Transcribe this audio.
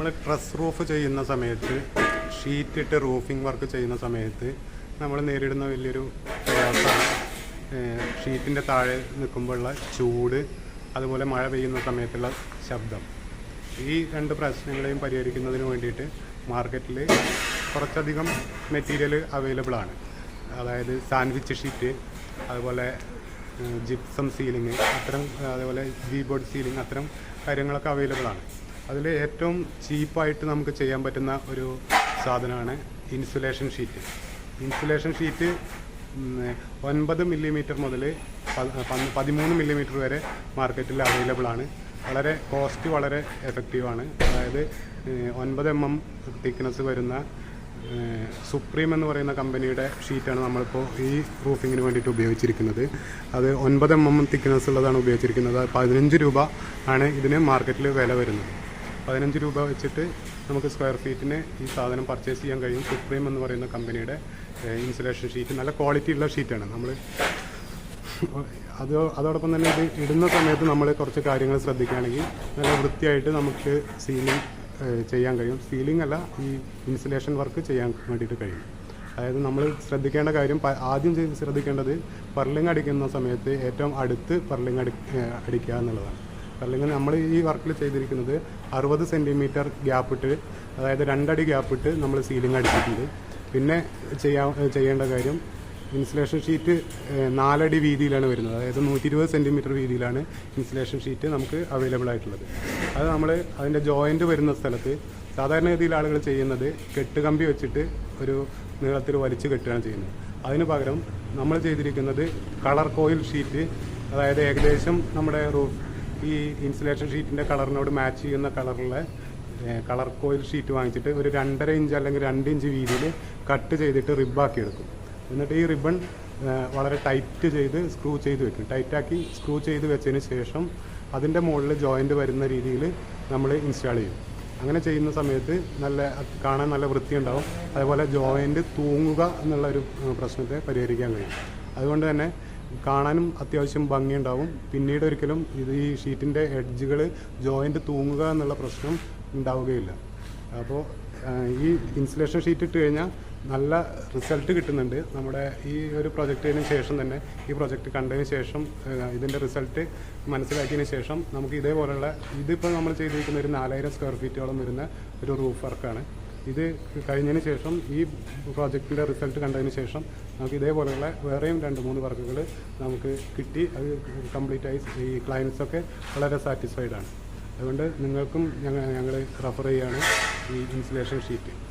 നമ്മൾ truss roof ചെയ്യുന്ന സമയത്ത് ഷീറ്റ് ഇട്ട് റൂഫിംഗ് വർക്ക് ചെയ്യുന്ന സമയത്ത് നമ്മൾ നേരിടുന്ന വലിയൊരു പ്രയാസമാണ്. ഷീറ്റിന്റെ താഴെ നിൽക്കുമ്പോഴുള്ള ചൂട് അതുപോലെ മഴ പെയ്യുന്ന സമയത്തുള്ള ശബ്ദം. ഈ രണ്ട് പ്രശ്നങ്ങളെയും പരിഹരിക്കുന്നതിന് വേണ്ടിയിട്ട് മാർക്കറ്റിൽ കുറച്ചധികം മെറ്റീരിയൽ അവൈലബിൾ ആണ്. അതായത് സാൻഡ്വിച്ച് ഷീറ്റ് അതുപോലെ ജിപ്സം സീലിംഗ് അത്തരം അതുപോലെ വി ബോർഡ് സീലിംഗ് അത്തരം കാര്യങ്ങളൊക്കെ അവൈലബിൾ ആണ്. അതിൽ ഏറ്റവും ചീപ്പായിട്ട് നമുക്ക് ചെയ്യാൻ പറ്റുന്ന ഒരു സാധനമാണ് ഇൻസുലേഷൻ ഷീറ്റ്. ഇൻസുലേഷൻ ഷീറ്റ് ഒൻപത് മില്ലിമീറ്റർ മുതൽ പതിമൂന്ന് മില്ലിമീറ്റർ വരെ മാർക്കറ്റിൽ അവൈലബിൾ ആണ്. വളരെ കോസ്റ്റ് വളരെ എഫക്റ്റീവാണ് അതായത് ഒൻപത് എം എം തിക്നെസ് വരുന്ന സുപ്രീം എന്ന് പറയുന്ന കമ്പനിയുടെ ഷീറ്റാണ് നമ്മളിപ്പോൾ ഈ റൂഫിങ്ങിന് വേണ്ടിയിട്ട് ഉപയോഗിച്ചിരിക്കുന്നത്. അത് ഒൻപത് എം എം തിക്നെസ് ഉള്ളതാണ് ഉപയോഗിച്ചിരിക്കുന്നത്. പതിനഞ്ച് രൂപ ആണ് ഇതിന് മാർക്കറ്റിൽ വില വരുന്നത്. പതിനഞ്ച് രൂപ വെച്ചിട്ട് നമുക്ക് സ്ക്വയർ ഫീറ്റിന് ഈ സാധനം പർച്ചേസ് ചെയ്യാൻ കഴിയും. സുപ്രീം എന്ന് പറയുന്ന കമ്പനിയുടെ ഇൻസുലേഷൻ ഷീറ്റ് നല്ല ക്വാളിറ്റി ഉള്ള ഷീറ്റാണ് നമ്മൾ അത് അതോടൊപ്പം തന്നെ ഇത് ഇടുന്ന സമയത്ത് നമ്മൾ കുറച്ച് കാര്യങ്ങൾ ശ്രദ്ധിക്കുകയാണെങ്കിൽ നല്ല വൃത്തിയായിട്ട് നമുക്ക് സീലിംഗ് ചെയ്യാൻ കഴിയും. സീലിംഗ് അല്ല ഈ ഇൻസുലേഷൻ വർക്ക് ചെയ്യാൻ വേണ്ടിയിട്ട് കഴിയും. അതായത് നമ്മൾ ശ്രദ്ധിക്കേണ്ട കാര്യം ആദ്യം ശ്രദ്ധിക്കേണ്ടത് പർലിംഗ് അടിക്കുന്ന സമയത്ത് ഏറ്റവും അടുത്ത് പർലിംഗ് അടി അടിക്കുക എന്നുള്ളതാണ്. പർലിംഗ് നമ്മൾ ഈ വർക്കിൽ ചെയ്തിരിക്കുന്നത് അറുപത് സെന്റിമീറ്റർ ഗ്യാപ്പിട്ട് അതായത് രണ്ടടി ഗ്യാപ്പിട്ട് നമ്മൾ സീലിംഗ് അടിച്ചിട്ടുണ്ട്. പിന്നെ ചെയ്യാ ചെയ്യേണ്ട കാര്യം ഇൻസുലേഷൻ ഷീറ്റ് നാലടി വീതിയിലാണ് വരുന്നത്. അതായത് നൂറ്റി ഇരുപത് സെന്റിമീറ്റർ വീതിയിലാണ് ഇൻസുലേഷൻ ഷീറ്റ് നമുക്ക് അവൈലബിൾ ആയിട്ടുള്ളത്. അത് നമ്മൾ അതിന്റെ ജോയിന്റ് വരുന്ന സ്ഥലത്ത് സാധാരണഗതിയിൽ ആളുകൾ ചെയ്യുന്നത് കെട്ടുകമ്പി വെച്ചിട്ട് ഒരു നീളത്തിൽ വലിച്ചു കെട്ടുകയാണ് ചെയ്യുന്നത്. അതിന് പകരം നമ്മൾ ചെയ്തിരിക്കുന്നത് കളർ കോയിൽ ഷീറ്റ് അതായത് ഏകദേശം നമ്മുടെ റൂഫ് ഈ ഇൻസുലേഷൻ ഷീറ്റിന്റെ കളറിനോട് മാച്ച് ചെയ്യുന്ന കളറിലെ കളർ കോയിൽ ഷീറ്റ് വാങ്ങിച്ചിട്ട് ഒരു രണ്ടര ഇഞ്ച് അല്ലെങ്കിൽ രണ്ട് ഇഞ്ച് വീതിയിൽ കട്ട് ചെയ്തിട്ട് റിബാക്കി എടുക്കും എന്നിട്ട് ഈ റിബൺ വളരെ ടൈറ്റ് ചെയ്ത് സ്ക്രൂ ചെയ്ത് വെക്കും. ടൈറ്റാക്കി സ്ക്രൂ ചെയ്ത് വെച്ചതിന് ശേഷം അതിന്റെ മുകളിൽ ജോയിന്റ് വരുന്ന രീതിയിൽ നമ്മൾ ഇൻസ്റ്റാൾ ചെയ്യും. അങ്ങനെ ചെയ്യുന്ന സമയത്ത് നല്ല കാണാൻ നല്ല വൃത്തിയുണ്ടാവും. അതുപോലെ ജോയിന്റ് തൂങ്ങുക എന്നുള്ള ഒരു പ്രശ്നത്തെ പരിഹരിക്കാൻ കഴിയും. അതുകൊണ്ട് തന്നെ കാണാനും അത്യാവശ്യം ഭംഗിയുണ്ടാവും. പിന്നീട് ഒരിക്കലും ഇത് ഈ ഷീറ്റിന്റെ എഡ്ജുകൾ ജോയിന്റ് തൂങ്ങുക എന്നുള്ള പ്രശ്നം ഉണ്ടാവുകയില്ല. അപ്പോൾ ഈ ഇൻസുലേഷൻ ഷീറ്റ് ഇട്ട് കഴിഞ്ഞാൽ നല്ല റിസൾട്ട് കിട്ടുന്നുണ്ട്. നമ്മുടെ ഈ ഒരു പ്രൊജക്റ്റിന് ശേഷം തന്നെ ഈ പ്രൊജക്റ്റ് കണ്ടതിന് ശേഷം ഇതിന്റെ റിസൾട്ട് മനസ്സിലാക്കിയതിന് ശേഷം നമുക്ക് ഇതേപോലെയുള്ള ഇതിപ്പോൾ നമ്മൾ ചെയ്തിരിക്കുന്ന ഒരു നാലായിരം സ്ക്വയർ ഫീറ്റോളം വരുന്ന ഒരു റൂഫ് വർക്കാണ്. ഇത് കഴിഞ്ഞതിന് ശേഷം ഈ പ്രോജക്റ്റിന്റെ റിസൾട്ട് കണ്ടതിന് ശേഷം നമുക്ക് ഇതേപോലെയുള്ള വേറെയും രണ്ട് മൂന്ന് വർക്കുകൾ നമുക്ക് കിട്ടി. അത് കംപ്ലീറ്റ് ആയി ഈ ക്ലയൻസൊക്കെ വളരെ സാറ്റിസ്ഫൈഡ് ആണ്. അതുകൊണ്ട് നിങ്ങൾക്കും ഞങ്ങൾ ഞങ്ങൾ റെഫർ ചെയ്യാണ് ഈ ഇൻസുലേഷൻ ഷീറ്റ്